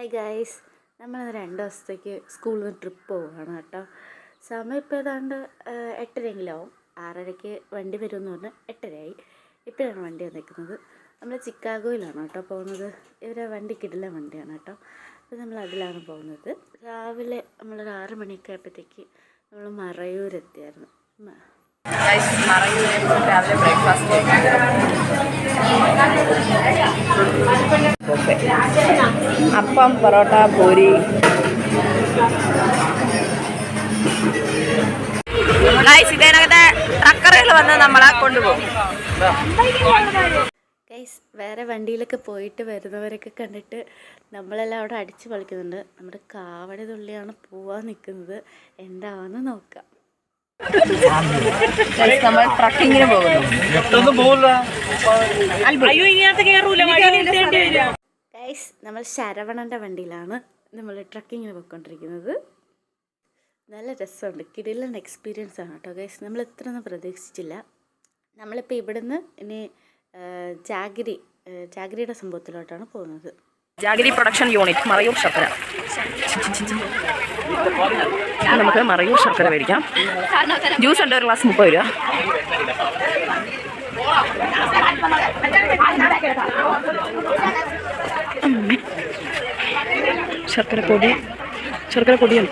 Hi guys നമ്മൾ രണ്ട് ദിവസത്തേക്ക് സ്കൂളിൽ നിന്ന് ട്രിപ്പ് പോവുകയാണ് കേട്ടോ. സമയം ഇപ്പോൾ ഏതാണ്ട് എട്ടരയെങ്കിലാവും. എട്ടരയെങ്കിലും ആവും ആറരയ്ക്ക് വണ്ടി വരുമെന്ന് പറഞ്ഞാൽ എട്ടരയായി. ഇപ്പോഴാണ് വണ്ടി വന്നിരിക്കുന്നത്. നമ്മൾ ചിക്കാഗോയിലാണ് കേട്ടോ പോകുന്നത്. ഇവരെ വണ്ടി കിടില വണ്ടിയാണ് കേട്ടോ. അപ്പോൾ നമ്മൾ അതിലാണ് പോകുന്നത്. രാവിലെ നമ്മളൊരു ആറ് മണിയൊക്കെ ആയപ്പോഴത്തേക്ക് നമ്മൾ മറയൂർ എത്തിയായിരുന്നു മ- ഗൈസ് രാവിലെ ബ്രേക്ക്ഫാസ്റ്റ് അപ്പം പൊറോട്ട പൂരി. ഗൈസ് ഇതിനകത്തെ ട്രക്കറുകൾ വന്ന് നമ്മളെ കൊണ്ടുപോകും. ഗൈസ് വേറെ വണ്ടിയിലൊക്കെ പോയിട്ട് വരുന്നവരൊക്കെ കണ്ടിട്ട് നമ്മളെല്ലാം അവിടെ അടിച്ചു പൊളിക്കുന്നുണ്ട്. നമ്മുടെ കാവടി തുള്ളിയാണ് പോവാൻ നിൽക്കുന്നത്. എന്താണെന്ന് നോക്കാം. നമ്മൾ ട്രക്കിങ്ങിന് പോകുന്നു. ഗൈസ് നമ്മൾ ശരവണന്റെ വണ്ടിയിലാണ് നമ്മൾ ട്രക്കിങ്ങിന് പോയിക്കൊണ്ടിരിക്കുന്നത്. നല്ല രസമുണ്ട്. കിടിലൻ എക്സ്പീരിയൻസ് ആണ് കേട്ടോ ഗൈസ്. നമ്മൾ ഇത്രയൊന്നും പ്രതീക്ഷിച്ചില്ല. നമ്മളിപ്പോൾ ഇവിടുന്ന് ഇനി ജാഗിരി ജാഗിരിയുടെ സംഭവത്തിലോട്ടാണ് പോകുന്നത്. ജാഗിരി പ്രൊഡക്ഷൻ യൂണിറ്റ് മറയൂർ ശർക്കര. നമുക്ക് മറയൂർ ശർക്കര മേടിക്കാം. ജ്യൂസ് ഉണ്ട് ഒരു ഗ്ലാസ് മുപ്പത് രൂപ. ശർക്കര പൊടി ശർക്കര പൊടിയാണ്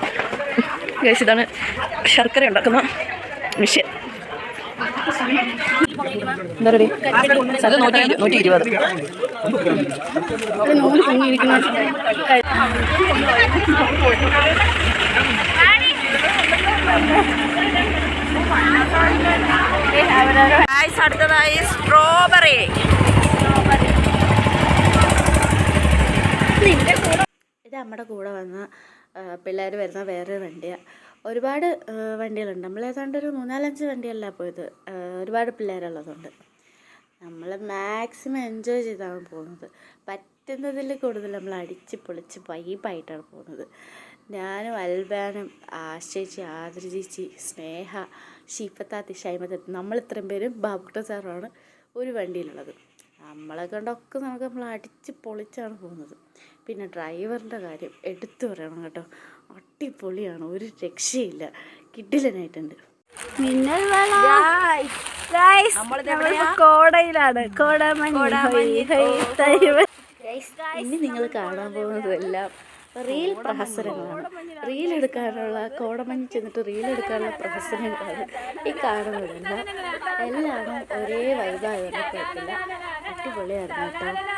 ഗൈസ് ഇതാണ് ശർക്കര ഉണ്ടാക്കുന്ന മിഷ്യൻ എന്താ റെഡി? അടുത്തതായി സ്ട്രോബെറി ഇത് നമ്മുടെ കൂടെ വന്ന പിള്ളേർ വരുന്ന വേറൊരു വണ്ടിയാണ് ഒരുപാട് വണ്ടികളുണ്ട്. നമ്മൾ ഏതാണ്ട് ഒരു മൂന്നാലഞ്ച് വണ്ടിയല്ല പോയത്. ഒരുപാട് പിള്ളേരുള്ളതുകൊണ്ട്. നമ്മൾ മാക്സിമം എൻജോയ് ചെയ്താണ് പോകുന്നത്. പറ്റുന്നതിൽ കൂടുതൽ നമ്മൾ അടിച്ച് പൊളിച്ച് വൈബായിട്ടാണ് പോകുന്നത്. ഞാനും അൽബാനും ആശേച്ചി ആദർജിച്ചി സ്നേഹ ഷീഫത്താത്തി ഷൈമത്ത് നമ്മൾ ഇത്രയും പേരും ബാബുട്ട സാറുമാണ് ഒരു വണ്ടിയിലുള്ളത്. നമ്മളെ കണ്ടൊക്കെ നമുക്ക് നമ്മൾ അടിച്ച് പൊളിച്ചാണ് പോകുന്നത്. പിന്നെ ഡ്രൈവറിന്റെ കാര്യം എടുത്തു പറയണം കേട്ടോ. അടിപൊളിയാണ് ഒരു രക്ഷയില്ല. കിഡിലനായിട്ടുണ്ട് കോടയിലാണ്. ഇനി നിങ്ങൾ കാണാൻ പോകുന്നതെല്ലാം റീൽ പ്രഹസനങ്ങളാണ്. റീൽ എടുക്കാനുള്ള കോടമഞ്ഞി ചെന്നിട്ട് റീൽ എടുക്കാനുള്ള പ്രഹസനങ്ങളാണ് ഈ കാണുന്നതെല്ലാം. എല്ലാവരും ഒരേ വൈബായതുകൊണ്ട് കുഴപ്പമില്ല. അടിപൊളിയായിരുന്നു കേട്ടോ.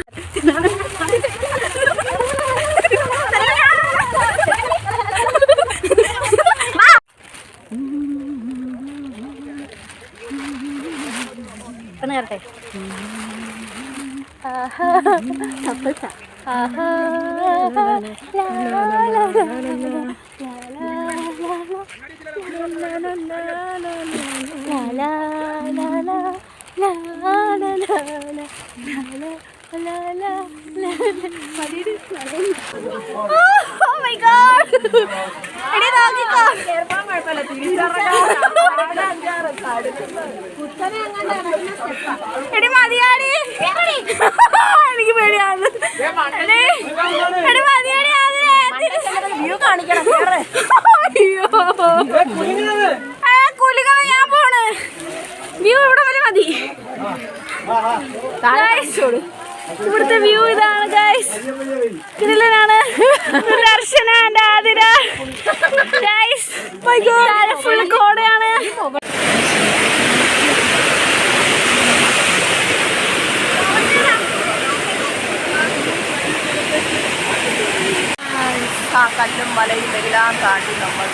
ಹೇಳ್ರಿ la la la la la Oh my god! എടി നോക്കിക്കോ എടി മതിയാടി. എനിക്ക് പേടിയാണ്. എടി മതിയാടി വ്യൂ കാണിക്കണം അയ്യോ. ആ, കുലുങ്ങണ ഞാൻ പോണ്. വ്യൂ ഇവിടെ വരെ മതി. Guys, ഇവിടുത്തെ വ്യൂ ഇതാണ് ഗൈസ് ാണ് ദർശന എന്റെ ആതിര. Guys full കോടയാണ്. ആ കല്ലും മലയും എല്ലാം താണ്ടി നമ്മൾ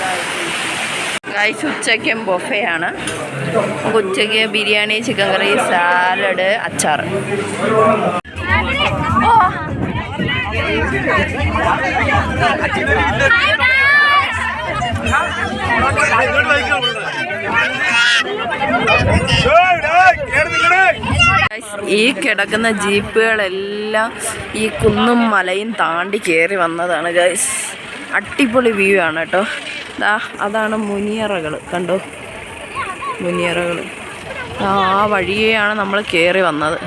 ഗൈസ് ഉച്ചയ്ക്കും ബൊഫയാണ്. ഉച്ചയ്ക്ക് ബിരിയാണി ചിക്കൻ കറി സാലഡ് അച്ചാർ ഈ കിടക്കുന്ന ജീപ്പുകളെല്ലാം ഈ കുന്നും മലയും താണ്ടി കയറി വന്നതാണ് ഗൈസ് അടിപൊളി വ്യൂ ആണ് കേട്ടോ. ദാ അതാണ് മുനിയറകൾ. കണ്ടോ? മുനിയറകൾ. ആ വഴിയെയാണ് നമ്മൾ കയറി വന്നത്.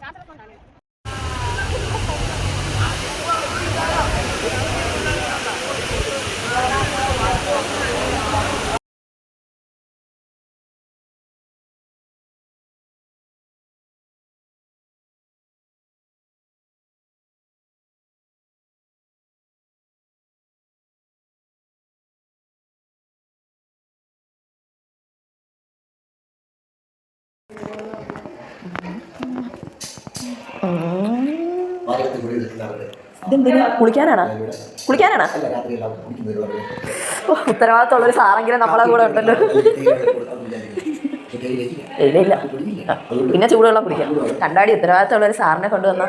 ಕಾಸರ ಕೊಂಡಾನೆ ഇതെന്തിനാ? കുളിക്കാനാണോ? ഉത്തരവാദിത്തമുള്ളൊരു സാറെങ്കിലും നമ്മളെ കൂടെ ഉണ്ടല്ലോ. ഇല്ല പിന്നെ ചൂടുവെള്ളം കുടിക്കാം. കണ്ടാടി ഉത്തരവാദിത്തമുള്ളൊരു സാറിനെ കൊണ്ടുവന്ന.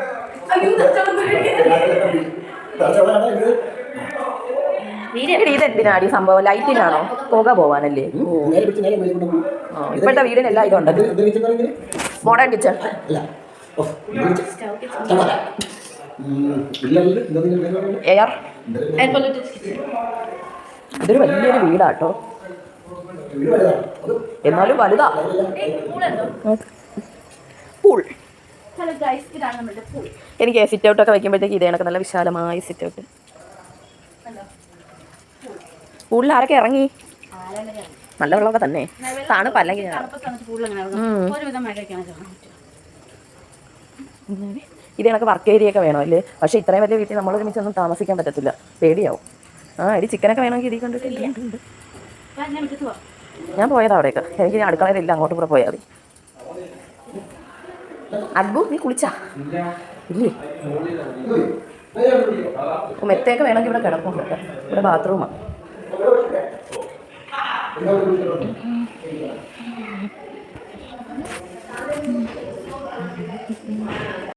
ഇതെന്തിനാടി സംഭവം? ലൈറ്റിനാണോ പുക പോവാനല്ലേ? ആ, വീടിന് എല്ലാം ഇതുണ്ട് മോഡേൺ കിച്ചൺ എയർ ഇതൊരു വലിയൊരു വീടാട്ടോ എന്നാലും വലുതാ. പൂൾ എനിക്ക് സിറ്റ് ഔട്ട് ഒക്കെ വെക്കുമ്പോഴത്തേക്ക് ഇതേ കണക്ക് നല്ല വിശാലമായ സിറ്റ് ഔട്ട് ആരൊക്കെ ഇറങ്ങി? നല്ല വെള്ളമൊക്കെ തന്നെ. തണുപ്പ് അല്ലെങ്കിൽ ഇത് കണക്ക് വർക്ക് ഏരിയ ഒക്കെ വേണം അല്ലേ? പക്ഷേ ഇത്രയും വലിയ വീട്ടിൽ നമ്മൾ ഒരുമിച്ചൊന്നും താമസിക്കാൻ പറ്റത്തില്ല. പേടിയാവും. ആ ഇടി ചിക്കനൊക്കെ വേണമെങ്കിൽ ഇതി കണ്ടിട്ട് ഉണ്ട് ഞാൻ അവിടെയൊക്കെ പോയതാ അവിടേക്ക്. എനിക്ക് അടുക്കളയിലില്ല അങ്ങോട്ട് കൂടെ പോയാൽ മതി. അഡ്ബു നീ കുളിച്ചാ? ഇല്ലേ ഓ, മെത്തയൊക്കെ വേണമെങ്കിൽ ഇവിടെ കേട്ടോ. ഇവിടെ ബാത്റൂമാണ്